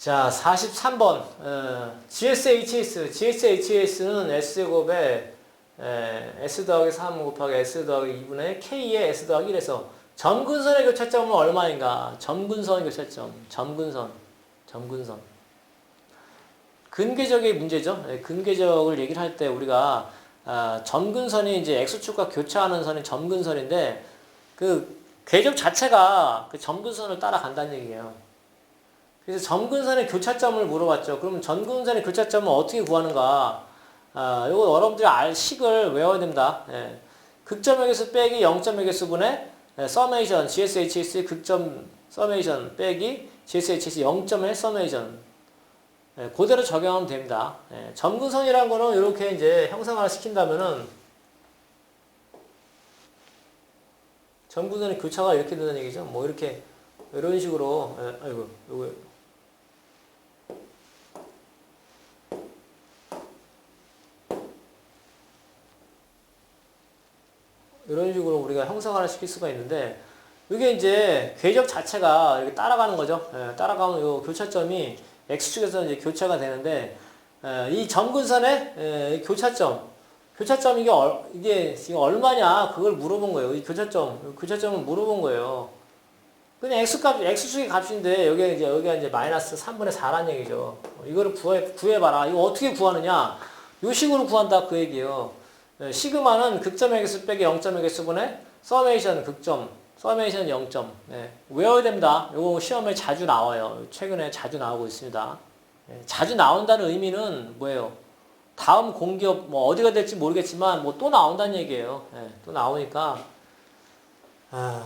자, 43번. 어, GSHS. GSHS는 S제곱에 에, S 더하기 3 곱하기 S 더하기 2분의 K의 S 더하기 1에서 점근선의 교차점은 얼마인가? 점근선 교차점. 점근선. 점근선. 근계적의 문제죠. 예, 근계적을 얘기를 할 때 우리가 아, 점근선이 이제 X축과 교차하는 선이 점근선인데 그 궤적 자체가 그 점근선을 따라간다는 얘기예요. 그래서 점근선의 교차점을 물어봤죠. 그러면 점근선의 교차점을 어떻게 구하는가? 아, 요거 여러분들이 알 식을 외워야 됩니다. 예. 개수 빼기 0점의 개수분의 예, 서메이션 GSHS 극점 서메이션 빼기 GSHS 0점의 서메이션 예, 그대로 적용하면 됩니다. 예, 점근선이라는 거는 이렇게 이제 형상화를 시킨다면은 점근선의 교차가 이렇게 된다는 얘기죠. 뭐 이렇게 이런 식으로 예, 아이고 요거 이런 식으로 우리가 형상화를 시킬 수가 있는데 이게 이제 궤적 자체가 이렇게 따라가는 거죠. 예, 따라가면 이 교차점이 x축에서 이제 교차가 되는데 예, 이 점근선의 예, 이 교차점, 교차점 이게 얼, 이게 지금 얼마냐 그걸 물어본 거예요. 이 교차점, 교차점을 물어본 거예요. 그냥 x값, x축의 값인데 여기 이제 여기가 이제 마이너스 3분의 4란 얘기죠. 이거를 구해 구해봐라. 이거 어떻게 구하느냐? 요 식으로 구한다 그 얘기예요. 예, 시그마는 극점의 개수 빼기 0점의 개수분의 서메이션 극점, 서메이션 0점. 예, 외워야 됩니다. 요거 시험에 자주 나와요. 최근에 자주 나오고 있습니다. 예, 자주 나온다는 의미는 뭐예요? 다음 공기업 뭐 어디가 될지 모르겠지만 뭐 또 나온다는 얘기예요. 예, 또 나오니까 아,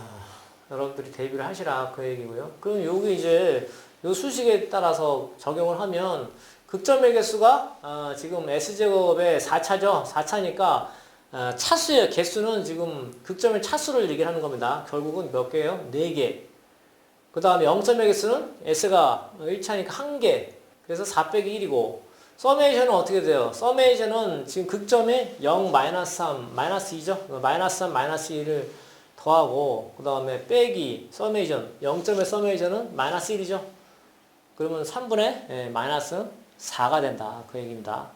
여러분들이 대비를 하시라 그 얘기고요. 그럼 여기 이제 요 수식에 따라서 적용을 하면 극점의 개수가 어, 지금 S제곱의 4차죠. 4차니까 어, 차수의 개수는 지금 극점의 차수를 얘기를 하는 겁니다. 결국은 몇 개예요? 4개. 그 다음에 0점의 개수는 S가 1차니까 1개. 그래서 4 빼기 1이고 서메이션은 어떻게 돼요? 서메이션은 지금 극점이 0 마이너스 3 마이너스 2죠. 마이너스 3 마이너스 2를 더하고 그 다음에 빼기 서메이션 0점의 서메이션은 마이너스 1이죠. 그러면 3분의 예, 마이너스 4가 된다. 그 얘기입니다.